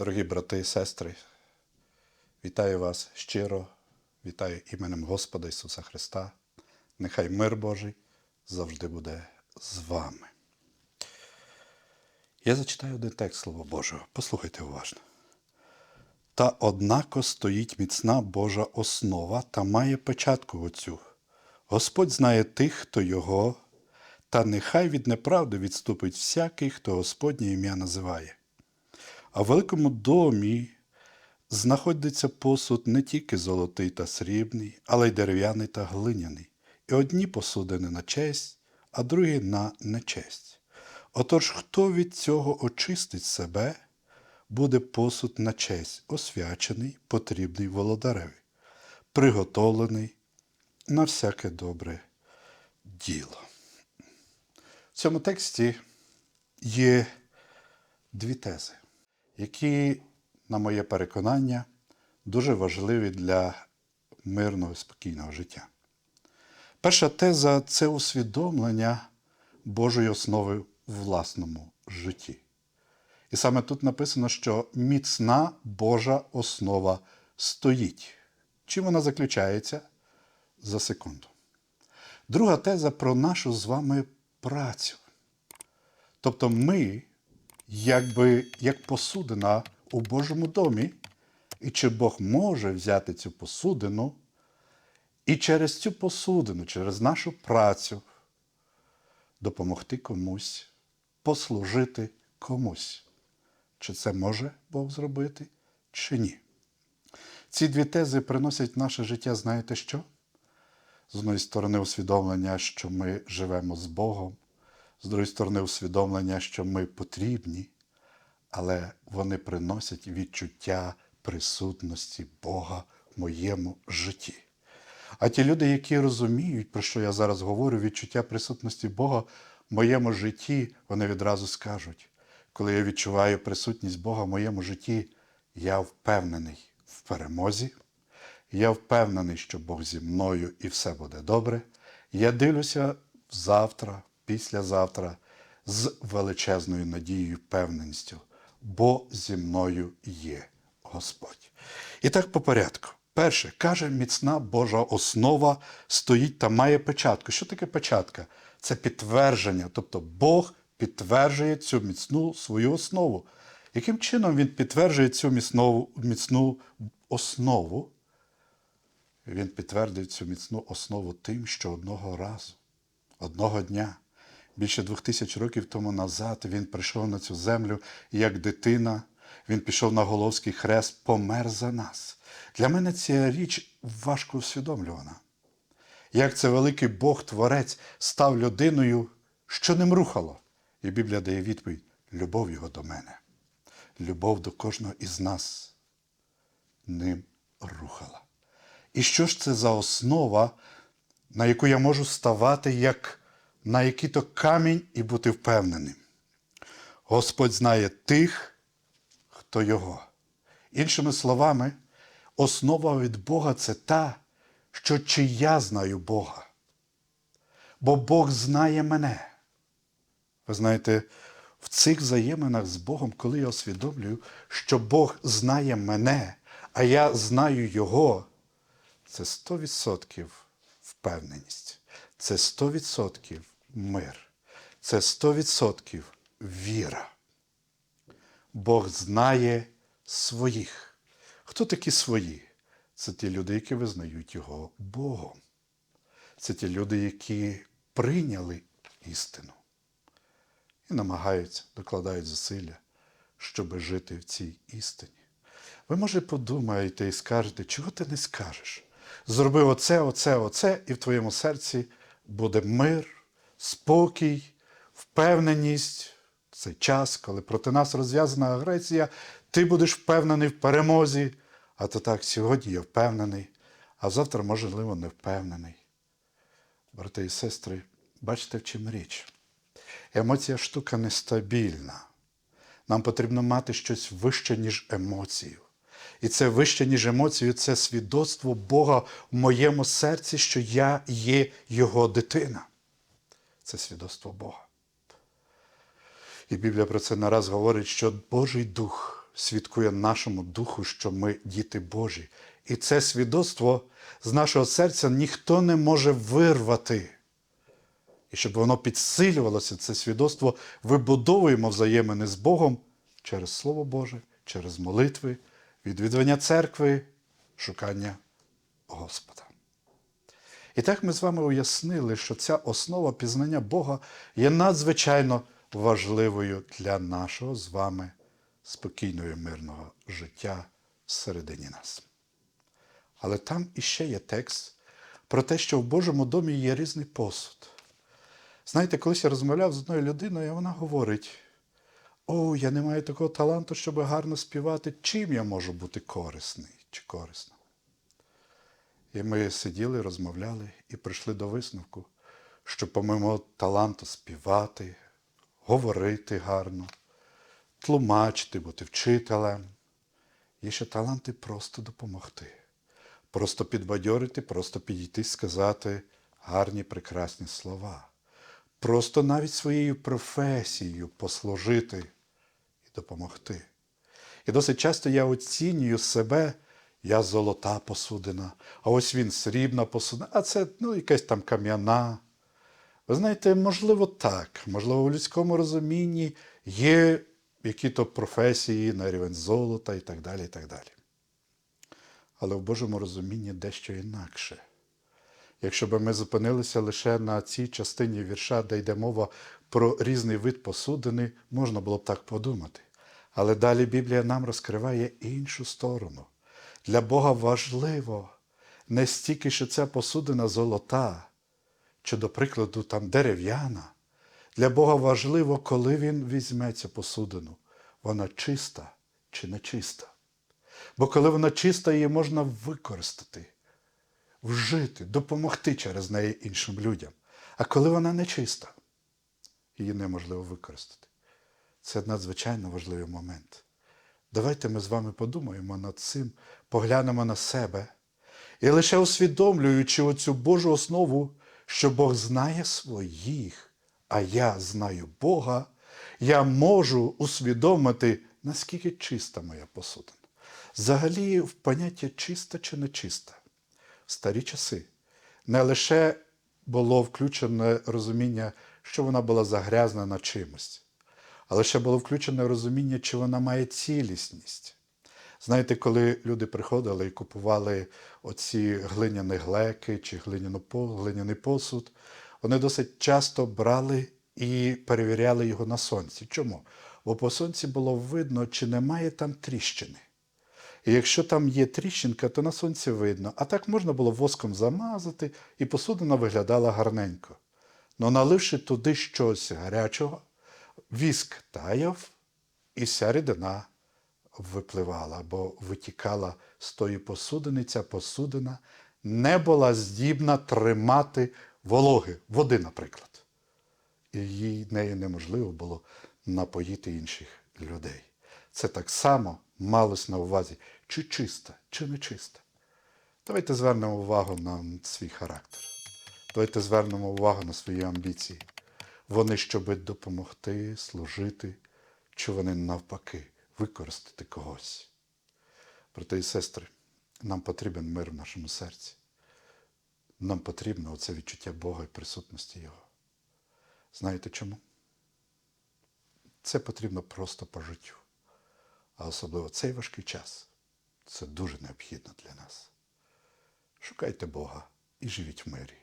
Дорогі брати і сестри, вітаю вас щиро, вітаю іменем Господа Ісуса Христа. Нехай мир Божий завжди буде з вами. Я зачитаю один текст Слова Божого. Послухайте уважно. Та однако стоїть міцна Божа основа та має печатку оцю. Господь знає тих, хто його, та нехай від неправди відступить всякий, хто Господнє ім'я називає. А в великому домі знаходиться посуд не тільки золотий та срібний, але й дерев'яний та глиняний, і одні посудини на честь, а другі на нечесть. Отож, хто від цього очистить себе, буде посуд на честь, освячений, потрібний володареві, приготовлений на всяке добре діло. В цьому тексті є дві тези, які, на моє переконання, дуже важливі для мирного спокійного життя. Перша теза це усвідомлення Божої основи в власному житті. І саме тут написано, що міцна Божа основа стоїть. Чим вона заключається? За секунду. Друга теза про нашу з вами працю. Тобто ми, якби як посудина у Божому домі, і чи Бог може взяти цю посудину і через цю посудину, через нашу працю допомогти комусь, послужити комусь. Чи це може Бог зробити, чи ні? Ці дві тези приносять в наше життя, знаєте що? З одної сторони, усвідомлення, що ми живемо з Богом, з другої сторони, усвідомлення, що ми потрібні, але вони приносять відчуття присутності Бога в моєму житті. А ті люди, які розуміють, про що я зараз говорю, відчуття присутності Бога в моєму житті, вони відразу скажуть, коли я відчуваю присутність Бога в моєму житті, я впевнений в перемозі, я впевнений, що Бог зі мною і все буде добре. Я дивлюся завтра, післязавтра з величезною надією і впевненістю, бо зі мною є Господь. І так по порядку. Перше, каже, міцна Божа основа стоїть та має печатку. Що таке печатка? Це підтвердження, тобто Бог підтверджує цю міцну свою основу. Яким чином він підтверджує цю міцну, міцну основу? Він підтвердив цю міцну основу тим, що одного разу, одного дня, більше двох тисяч років тому назад, він прийшов на цю землю як дитина, він пішов на Головський хрест, помер за нас. Для мене ця річ важко усвідомлювана. Як це великий Бог Творець став людиною, що ним рухало? І Біблія дає відповідь: любов його до мене, любов до кожного із нас ним рухала. І що ж це за основа, на яку я можу ставати як на який-то камінь і бути впевненим? Господь знає тих, хто його. Іншими словами, основа від Бога це та, що чи я знаю Бога. Бо Бог знає мене. Ви знаєте, в цих взаєминах з Богом, коли я усвідомлюю, що Бог знає мене, а я знаю Його, це 100% впевненість, це 100% мир, це 100% віра. Бог знає своїх. Хто такі свої? Це ті люди, які визнають Його Богом. Це ті люди, які прийняли істину і намагаються, докладають зусилля, щоб жити в цій істині. Ви, може, подумаєте і скажете, чого ти не скажеш? Зроби оце, оце, оце, і в твоєму серці буде мир, спокій, впевненість. В цей час, коли проти нас розв'язана агресія, ти будеш впевнений в перемозі. А то так, сьогодні я впевнений, а завтра, можливо, не впевнений. Брати і сестри, бачите, в чим річ. Емоція штука нестабільна. Нам потрібно мати щось вище, ніж емоцію. І це вище, ніж емоцію, це свідоцтво Бога в моєму серці, що я є Його дитина. Це свідоцтво Бога. І Біблія про це нараз говорить, що Божий Дух свідкує нашому духу, що ми діти Божі. І це свідоцтво з нашого серця ніхто не може вирвати. І щоб воно підсилювалося, це свідоцтво, вибудовуємо взаємини з Богом через Слово Боже, через молитви, відвідування церкви, шукання Господа. І так ми з вами уяснили, що ця основа пізнання Бога є надзвичайно важливою для нашого з вами спокійного і мирного життя всередині нас. Але там іще є текст про те, що в Божому домі є різний посуд. Знаєте, колись я розмовляв з одною людиною, і вона говорить: О, я не маю такого таланту, щоб гарно співати. Чим я можу бути корисний чи корисна? І ми сиділи, розмовляли і прийшли до висновку, що помимо таланту співати, говорити гарно, тлумачити, бути вчителем, є ще таланти просто допомогти, просто підбадьорити, просто підійти, сказати гарні, прекрасні слова, просто навіть своєю професією послужити і допомогти. І досить часто я оцінюю себе, я золота посудина, а ось він срібна посудина, а це ну, якась там кам'яна. Ви знаєте, можливо, так, можливо, в людському розумінні є які-то професії на рівень золота і так далі. і так далі. Але в Божому розумінні дещо інакше. Якщо б ми зупинилися лише на цій частині вірша, де йде мова про різний вид посудини, можна було б так подумати. Але далі Біблія нам розкриває іншу сторону. Для Бога важливо не стільки, що ця посудина золота, чи, до прикладу, там дерев'яна. Для Бога важливо, коли Він візьме цю посудину, вона чиста чи не чиста. Бо коли вона чиста, її можна використати, вжити, допомогти через неї іншим людям. А коли вона не чиста, її неможливо використати. Це надзвичайно важливий момент. Давайте ми з вами подумаємо над цим, поглянемо на себе і лише усвідомлюючи оцю Божу основу, що Бог знає своїх, а я знаю Бога, я можу усвідомити, наскільки чиста моя посудина. Взагалі, в поняття чиста чи нечиста. В старі часи не лише було включене розуміння, що вона була загрязнена чимось, але ще було включене розуміння, чи вона має цілісність. Знаєте, коли люди приходили і купували оці глиняні глеки чи глиняний посуд, вони досить часто брали і перевіряли його на сонці. Чому? Бо по сонці було видно, чи немає там тріщини. І якщо там є тріщинка, то на сонці видно. А так можна було воском замазати, і посудина виглядала гарненько. Но наливши туди щось гарячого, віск таяв, і вся рідина випливала або витікала з тої посудини. Ця посудина не була здібна тримати вологи, води, наприклад. І їй нею неможливо було напоїти інших людей. Це так само малось на увазі, чи чиста, чи не чиста. Давайте звернемо увагу на свій характер. Давайте звернемо увагу на свої амбіції. Вони щоб допомогти, служити, чи вони навпаки використати когось. Брати і сестри, нам потрібен мир в нашому серці. Нам потрібно оце відчуття Бога і присутності Його. Знаєте чому? Це потрібно просто по життю. А особливо цей важкий час це дуже необхідно для нас. Шукайте Бога і живіть в мирі.